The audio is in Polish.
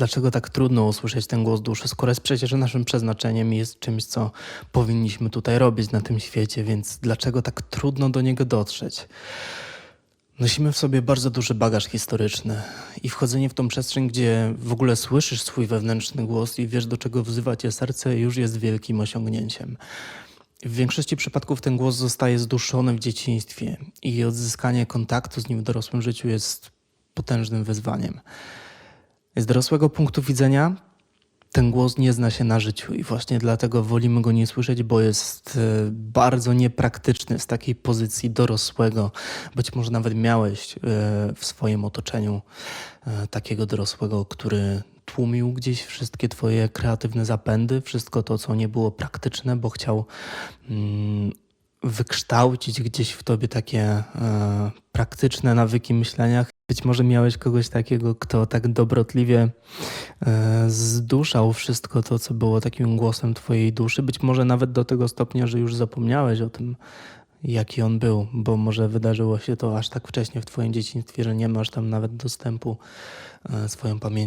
Dlaczego tak trudno usłyszeć ten głos duszy, skoro jest przecież naszym przeznaczeniem i jest czymś, co powinniśmy tutaj robić na tym świecie, więc dlaczego tak trudno do niego dotrzeć? Nosimy w sobie bardzo duży bagaż historyczny i wchodzenie w tą przestrzeń, gdzie w ogóle słyszysz swój wewnętrzny głos i wiesz, do czego wzywa cię serce, już jest wielkim osiągnięciem. W większości przypadków ten głos zostaje zduszony w dzieciństwie i odzyskanie kontaktu z nim w dorosłym życiu jest potężnym wyzwaniem. Z dorosłego punktu widzenia ten głos nie zna się na życiu i właśnie dlatego wolimy go nie słyszeć, bo jest e, bardzo niepraktyczny z takiej pozycji dorosłego. Być może nawet miałeś e, w swoim otoczeniu e, takiego dorosłego, który tłumił gdzieś wszystkie twoje kreatywne zapędy, wszystko to, co nie było praktyczne, bo chciał mm, wykształcić gdzieś w tobie takie praktyczne nawyki myślenia. Być może miałeś kogoś takiego, kto tak dobrotliwie e, zduszał wszystko to, co było takim głosem twojej duszy. Być może nawet do tego stopnia, że już zapomniałeś o tym, jaki on był, bo może wydarzyło się to aż tak wcześnie w twoim dzieciństwie, że nie masz tam nawet dostępu e, swoją pamięcią